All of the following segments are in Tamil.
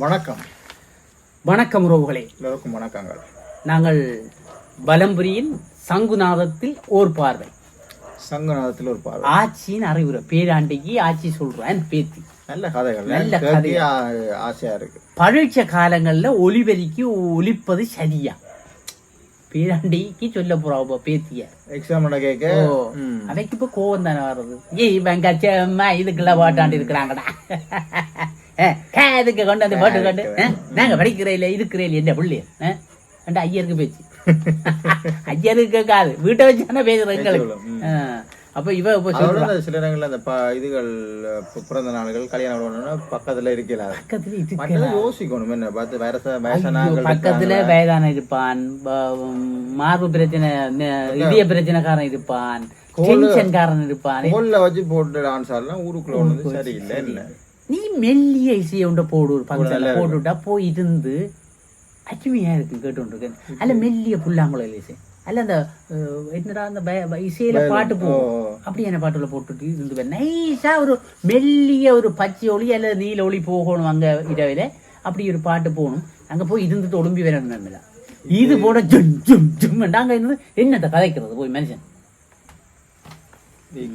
வணக்கம். வணக்கம் உறவுகளே. எல்லோருக்கும் வணக்கங்கள். நாங்கள் பலம்புரியின் சங்குநாதத்தில் ஓர் பார்வை. சங்கநாதத்தில் ஒரு பார்வை. ஆட்சியின் அறிவுரை பேராண்டிக்கு ஆட்சி சொல்றேன் பேத்தி. நல்ல கதைகள். நல்ல கதை. ஆசையா இருக்கு. பரீட்சை காலங்கள்ல ஒலிபெருக்கி ஒலிப்பது சரியா பேராண்டிக்கு சொல்ல போறா பேத்திய? எக்ஸாம் கேட்க. அவைக்கு இப்ப கோவம் தானே வர்றது? ஏய் வெங்கச்சம்மா இதுக்கெல்லாம் பாட்டாண்டு இருக்கிறாங்கடா இதுக்கு கொண்டு வந்து பாட்டு கொண்டு? நாங்க படிக்கிறே இல்ல இருக்கிறே இல்ல என்ன பிள்ளை? அந்த ஐயருக்கு பேச்சு. ஐயருக்கு கேட்காது. வீட்டை வச்சானே பேசுற எங்களுக்கு. ம். ஆ, அப்ப இவ இப்ப சொல்றா. சில இடங்கள்ல அந்த இதுகள் பிறந்த நாள்கள் கல்யாணம் பக்கத்துல இருக்கல. பக்கத்துல யோசிக்கணும். என்ன பார்த்து வயச ஐயோ, வயசானாங்கள் பக்கத்துல வயதான இருப்பான். மார்பு பிரச்சனை இதய பிரச்சனைக்காரன் இருப்பான். டென்ஷன்காரன் இருப்பான். கோல்ல வச்சு போட்டு டான்ஸ் ஆடலாம் ஊருக்குள்ள ஒண்ணு சரியில்லை என்ன நீ மெல்லிய இசையை உண்ட போடு ஒரு ஃபங்க்ஷன்ல போட்டுவிட்டா போய் இருந்து அருமையா இருக்கு கேட்டுருக்கேன் அல்ல மெல்லிய புல்லாங்குழல் இசை. அல்ல அந்த என்னடா அந்த இசையில பாட்டு போகும் ஓ. அப்படியான பாட்டுல போட்டுட்டு இருந்து நைஸா ஒரு மெல்லிய ஒரு பச்சை ஒளி அல்ல நீல ஒளி போகணும் அங்க இரவில அப்படி ஒரு பாட்டு போகணும். அங்க போய் இருந்துட்டு ஒடும்பி வரணும் நம்மள. இது போட ஜும் ஜும் ஜும். அங்க இருந்து என்னத்தை கதைக்கிறது போய் மனுஷன்?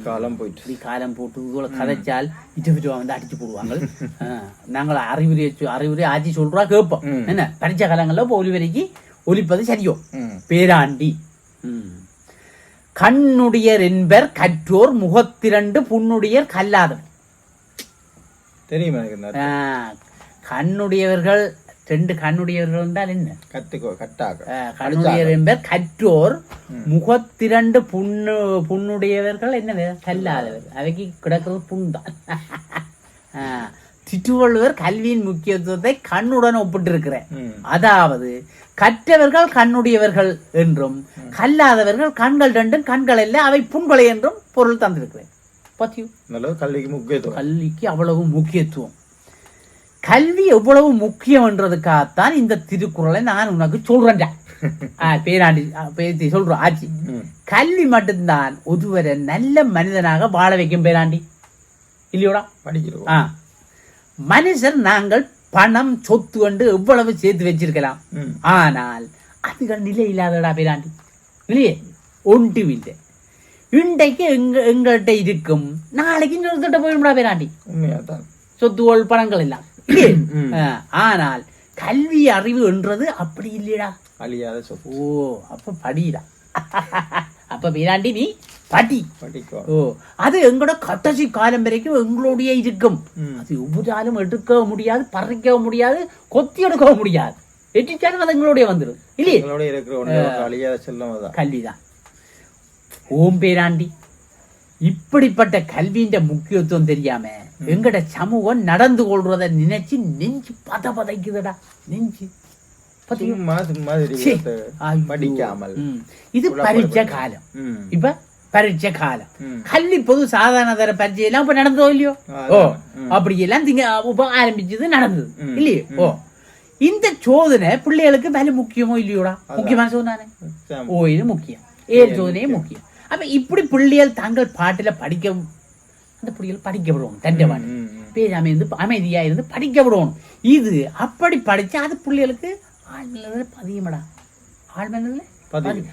காலம் போயிட்டு காலம் போட்டு இவ்வளோ கதைச்சால் இட்டு வந்து அடிச்சு போடுவாங்க நாங்கள் அறிவுரை அறிவுரை ஆட்சி சொல்றா கேட்போம். என்ன பரிச்ச காலங்களில் இப்போ ஒலிவரைக்கு ஒலிப்பது சரியோ. பேராண்டி. கண்ணுடையர் என்பர் கற்றோர் முகத்திரண்டு புண்ணுடையர் கல்லாதவர் தெரியுமா கண்ணுடையவர்கள் ரெண்டு கண்ணுடையவர்கள் என்றால் என்ன? கத்துக்கோ கட்டாக ஆ, கண்ணுடையர் என்பர் கற்றோர். முகத்திரண்டு புண்ணு புண்ணுடையவர்கள் என்ன கல்லாதவர். அவைக்கு கிடக்கிறது புண்தான் ஆ, திருவள்ளுவர் கல்வியின் முக்கியத்துவத்தை கண்ணுடன் ஒப்பிட்டிருக்கிறேன். அதாவது கற்றவர்கள் கண்ணுடையவர்கள் என்றும் கல்லாதவர்கள் கண்கள் ரெண்டும் கண்கள் அல்ல அவை புண்களை என்றும் பொருள் தந்திருக்கிறேன். பத்தியும் கல்விக்கு முக்கியத்துவம். கல்விக்கு அவ்வளவு முக்கியத்துவம். கல்வி எவ்வளவு முக்கியம்ன்றதுக்காகத்தான் இந்த திருக்குறளை நான் உனக்கு சொல்றேன்டா. பேராண்டி பேத்தி சொல்றோம். ஆச்சி. ம். கல்வி மட்டும்தான் ஒருவரை நல்ல மனிதனாக வாழ வைக்கும் பேராண்டி. இல்லையோடா? படிக்கிறோம். ஆ. மனுஷர் நாங்கள் பணம் சொத்து என்று எவ்வளவு சேர்த்து வச்சிருக்கலாம். ஆனால் அதுகள் நிலை இல்லாதடா பேராண்டி. இல்லையே? ஒன்றும் இல்லை. இன்றைக்கு எங்க எங்கள்கிட்ட இருக்கும். நாளைக்கு இன்னொருத்திட்ட போயிடும்டா பேராண்டி. சொத்துகள் பணங்கள் எல்லாம். ஆ, ஆனால் கல்வி அறிவு என்றது அப்படி இல்லையடா அழியாத ஓ அப்ப படிடா. அப்ப பேராண்டி நீ படி. படிக்கோ ஓ அது எங்களோட கடைசி காலம் வரைக்கும் எங்களுடைய இருக்கும். அது எவ்வளவு எடுக்க முடியாது பறிக்க முடியாது கொத்தி எடுக்க முடியாது. எட்டிச்சாலும் அது எங்களுடைய வந்துடும் இல்லையே? கல்விதான். ஓம் பேராண்டி. இப்படிப்பட்ட கல்வியின் முக்கியத்துவம் தெரியாம எங்கட சமூகம் நடந்து கொள்றத நினைச்சு நெஞ்சு பத பதைக்குதுடா. நெஞ்சு. படிக்காமல். இது பரீட்சை காலம். இப்ப பரீட்சை காலம். கல்வி பொது சாதாரண தர பரீட்சை எல்லாம் இப்ப நடந்ததோ இல்லையோ. ஓ. அப்படி எல்லாம் திங்க இப்ப ஆரம்பிச்சது நடந்தது. இல்லையே? ஓ. இந்த சோதனை பிள்ளைகளுக்கு வேலை முக்கியமோ இல்லையோடா? முக்கியமான சோதனை. ஓ இது முக்கியம். ஏழு சோதனையே முக்கியம். அப்ப இப்படி பிள்ளைகள் தங்கள் பாட்டுல படிக்க அந்த பிள்ளைகள் படிக்க விடுவோம் தண்டவாணி ம், ம். பேசாம இருந்து அமைதியா இருந்து படிக்க விடணும் இது அப்படி படிச்சா அது பிள்ளைகளுக்கு ஆழ்மனதுல பதியுமடா? ஆழ்மனதுல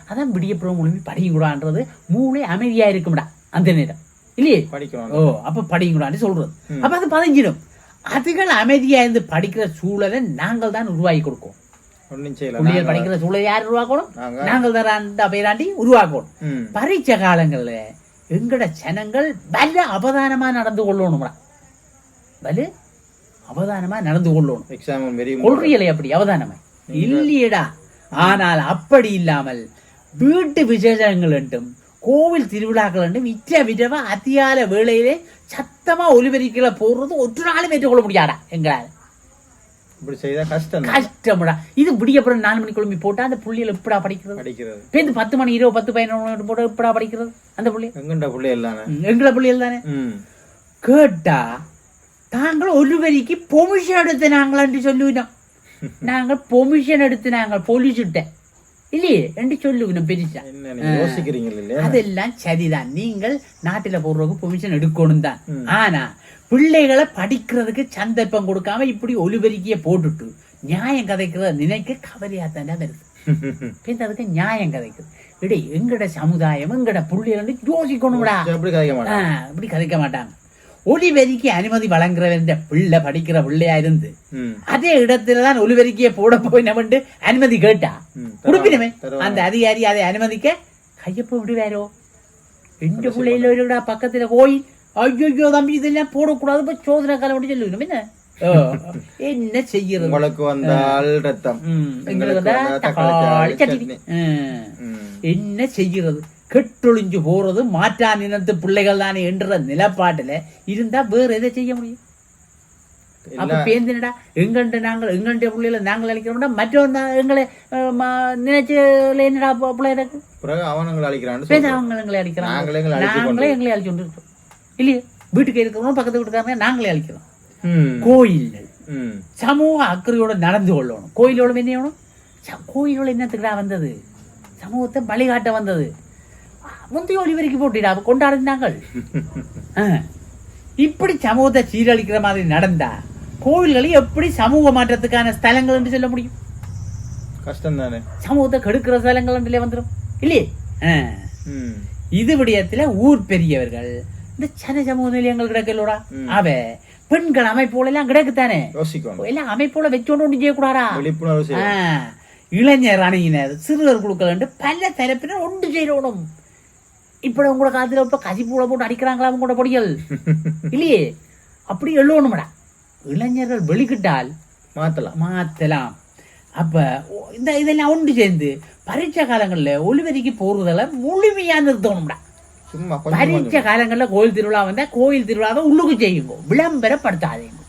அதான் விடியப்புறம் முழுமி படியுங்கடான்றது மூளை அமைதியா இருக்கும்டா அந்த நேரம். இல்லையே? படிக்கணும். ஓ அப்ப படியுங்கடான்னு சொல்றது. ம். அப்ப அது பதிஞ்சிடும். அதுகள் அமைதியா இருந்து படிக்கிற சூழலை நாங்கள் தான் உருவாக்கி கொடுப்போம் ஒன்றும் செய்யல. பிள்ளைகள் படிக்கிற சூழலை யார் உருவாக்கணும்? நாங்க- நாங்கள் தான் பேராண்டி உருவாக்கணும். பரீட்சை காலங்கள்ல எங்கட ஜனங்கள் வல அவதானமா நடந்து கொள்ளணும்டா. வலு அவதானமா நடந்து கொள்ளணும். கொள்றியலை அப்படி அவதானமா? இல்லையடா. ஆனால் அப்படி இல்லாமல் வீட்டு விசேஷங்கள் என்றும் கோவில் திருவிழாக்கள் என்றும் இச்ச விதவா அதிகால வேளையிலே சத்தமா ஒலிபெருக்கில போடுறது ஒரு நாளும் ஏற்றுக்கொள்ள முடியாடா எங்களால். இப்படி செய்தா கஷ்டம் தான் கஷ்டம்டா. இது விடியப்புறம் நாலு மணி குழம்பி போட்டா அந்த புள்ளியில எப்படா படிக்கிறது? படிக்கிறது. பேருந்து பத்து மணி இருபது பத்து பதினொன்று போட்டு எப்படா படிக்கிறது? அந்த புள்ளி? எங்கண்ட பிள்ளை எல்லாம்? எங்களை புள்ளிகள் தானே கேட்டா தாங்கள் ஒரு வரிக்கு பொமிஷன் எடுத்து நாங்களான்னு சொல்லுவினோம். நாங்கள் பொமிஷன் எடுத்து நாங்கள் போலீஸ்கிட்ட இல்லையே என்று சொல்லுவினோம் பெருசா யோசிக்கிறீங்க அதெல்லாம் சரிதான் நீங்கள் நாட்டுல போடுறதுக்கு பெர்மிஷன் எடுக்கணும் தான். ஆனா பிள்ளைகளை படிக்கிறதுக்கு சந்தர்ப்பம் கொடுக்காம இப்படி ஒலிபெருக்கிய போட்டுட்டு நியாயம் கதைக்கிறத நினைக்க கவலையா தானே வருது அதுக்கு நியாயம் கதைக்குது இடி எங்கட சமுதாயம் எங்கட பிள்ளைகள் யோசிக்கணும்டா அப்படி கதைக்க ஆ, மாட்டேன் இப்படி கதைக்க மாட்டாங்க ஒலிபெருக்கி அனுமதி வழங்குறவன் பிள்ளை படிக்கிற பிள்ளையா இருந்து அதே இடத்துல தான் ஒலிபெருக்கிய போட போய் நம்ம அனுமதி கேட்டா ம், கொடுப்பினமே தருவாங்க. அந்த அதிகாரி அதை அனுமதிக்க கையப்ப விடுவாரோ? எந்த பிள்ளையில ஒருடா பக்கத்துல கோயில் ஐயோ தம்பி இதெல்லாம் போடக்கூடாது போய் சோதனை காலம் விட்டு சொல்லுவேன் என்ன? என்ன செய்யறது உங்களுக்கு வந்தால் ரத்தம். தக்காளி சட்னி. என்ன செய்கிறது? கெட்டொழிஞ்சு போறது மாற்றா நினைத்து பிள்ளைகள் தானே என்ற நிலப்பாட்டுல இருந்தா வேற எதை செய்ய முடியும்? அப்ப இல்ல பேந்தினடா. எங்கண்ட நாங்கள் எங்கண்ட பிள்ளைகளை நாங்கள் அழிக்கிறோம்னா மற்றவன் தான் எங்களை நினைச்சு என்னடா ப- பிள்ளை எனக்கு? பிறகு அவனுங்களை அழிக்கிறான்னு பேச சொல்றேன். அவங்க எங்களை அழிக்கிறாங்க நாங்களே எங்களை அழிச்சு கொண்டு இருக்கோம் இல்லையே? வீட்டுக்கு இருக்கிறோம் பக்கத்து வீட்டுக்காரங்க நாங்களே அழிக்கிறோம். கோயில்கள். சமூக அக்கறையோட நடந்து கொள்ளணும். கோயிலோட என்ன செய்யணும்? கோயிலோட என்னத்துக்குடா வந்தது? சமூகத்தை வழிகாட்ட வந்தது. முந்தைய ஒளிவரைக்கு போட்டிடா கொண்டாடினாங்கள் ஆ. இப்படி சமூகத்தை சீரழிக்கிற மாதிரி நடந்தா கோவில்களை எப்படி சமூக மாற்றத்துக்கான ஸ்தலங்கள் என்று சொல்ல முடியும்? கஷ்டம் தானே சமூகத்தை கெடுக்கிற ஸ்தலங்கள் என்றே வந்துடும் இல்லையே. இது விடயத்துல ஊர் பெரியவர்கள் இந்த சன சமூக நிலையங்கள் கிடக்கலோடா. அவ பெண்கள் அமைப்போல எல்லாம் கிடக்குத்தானே? எல்லாம் அமைப்போல வச்சோண்டு ஒன்று செய்யக்கூடாதா? விழிப்புணர்வு இளைஞர் அணியினர் சிறுவர் குழுக்கள் பல தரப்பினர் ஒன்று செய்யணும். இப்ப உங்களோட காலத்துல இப்ப கசிப்பூட போட்டு அடிக்கிறாங்களா உங்களோட பொடிகள்? இல்லையே? அப்படி எழுவணும்டா. இளைஞர்கள் வெளிக்கிட்டால் மாத்தலாம். மாத்தலாம். அப்ப இந்த இதெல்லாம் ஒன்று சேர்ந்து பரீட்சை காலங்கள்ல ஒளிவரிக்கு போறதெல்லாம் முழுமையா நிறுத்தணும்டா. சும்மா கொஞ்சம் காலங்கள்ல கோயில் திருவிழா வந்தா கோயில் திருவிழாவை உள்ளுக்கு செய்யுங்க. விளம்பரப்படுத்தாதீங்க.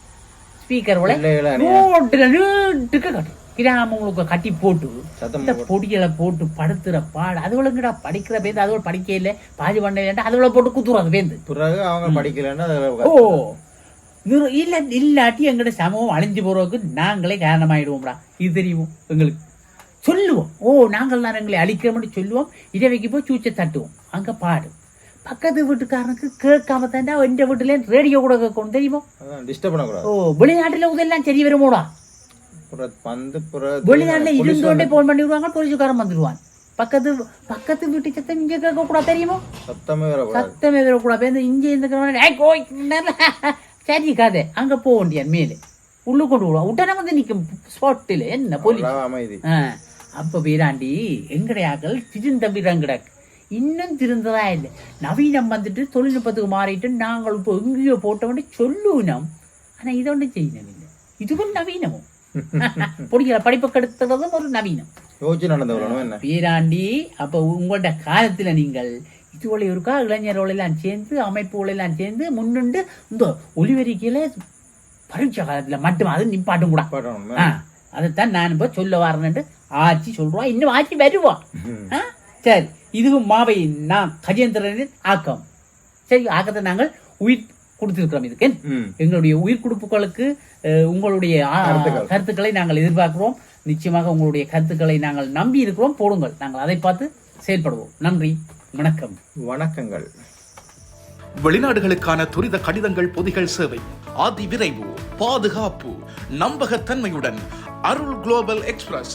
ரோட்டுல நீட்டுக்கு கட்டும். கிராமங்களுக்கு கட்டி போட்டு இந்த பொடிகளை போட்டு படுத்துற பாடு. அதுவளுங்கடா படிக்கிற பேந்து அதுவள படிக்க இல்ல. பாதி பண்ண அதுவள போட்டு குத்துறது பேந்து. பிறகு அவங்க படிக்கலைன்னா ஓ. இல்ல இல்லாட்டி எங்கட சமூகம் அழிஞ்சு போறதுக்கு நாங்களே காரணமாயிடுவோம்டா. இது தெரியுமோ எங்களுக்கு. சொல்லுவோம். ஓ நாங்கள் தான் எங்களை அழிக்கிறோம்னு சொல்லுவோம். இடைவைக்கு போய் சூச்சை தட்டுவோம். அங்க பாடு. பக்கத்து வீட்டுக்காரனுக்கு கேட்காம தாண்டா எந்த வீட்டுல ரேடியோ கூட கேட்கணும் தெரியுமோ டிஸ்டர்ப் பண்ணக்கூடாது ஓ வெளிநாட்டுல இதெல்லாம் சரி வருமோடா புற வெளிநாட்டுல இருந்தோண்டே வந்து போன் பண்ணி விடுவாங்க போலீஸ்காரன் வந்துடுவான் பக்கத்து பக்கத்து வீட்டு சத்தம் இங்க கேட்க கூட தெரியுமோ சத்தமே வரக்கூடாது சத்தமே வரக்கூடாது இங்கே இந்த சரி கதை அங்க போக வேண்டியான் மேலே உள்ளு கொண்டு விடுவான் உடனே வந்து நிக்கும் ஸ்பாட்டில் என்ன போலீஸ் அமைதி அப்ப வீராண்டி எங்கடையாக்கள் திருந்தம்பிரங்கிடக்கு இன்னும் திருந்ததா இல்லை. நவீனம் வந்துட்டு தொழில்நுட்பத்துக்கு மாறிட்டு நாங்கள் இப்போ எங்கேயோ போட்டோம்னு சொல்லுவோம். ஆனா இதை ஒன்றும் செய்யணும் இல்லை. இதுவும் நவீனமும். பொடிகளை படிப்பு கெடுத்துறதும் ஒரு நவீனம். வீராண்டி அப்ப உங்களோட காலத்துல நீங்கள் இதுவோட இருக்கா இளைஞரோட எல்லாம் சேர்ந்து அமைப்புகள் எல்லாம் சேர்ந்து முன்னின்று இந்த ஒலிவரிக்கையில பரீட்சை காலத்துல மட்டும் அது நிப்பாட்டும் கூட. அதைத்தான் நான் இப்ப சொல்ல வரேன்ட்டு ஆட்சி சொல்றோம் இன்னும் ஆட்சி வருவா? சரி. இதுவும் மாவை நான் கஜேந்திரனின் ஆக்கம். சரி ஆக்கத்தை நாங்கள் உயிர் கொடுத்திருக்கிறோம் இதுக்கு. எங்களுடைய உயிர் கொடுப்புகளுக்கு உங்களுடைய. கருத்துக்களை. நாங்கள் எதிர்பார்க்கிறோம். நிச்சயமாக உங்களுடைய கருத்துக்களை நாங்கள் நம்பி இருக்கிறோம். போடுங்கள். நாங்கள் அதை பார்த்து செயல்படுவோம். நன்றி. வணக்கம். வணக்கங்கள். வெளிநாடுகளுக்கான துரித கடிதங்கள் பொதிகள் சேவை. அதி விரைவு பாதுகாப்பு நம்பகத்தன்மையுடன் அருள் குளோபல் எக்ஸ்பிரஸ்.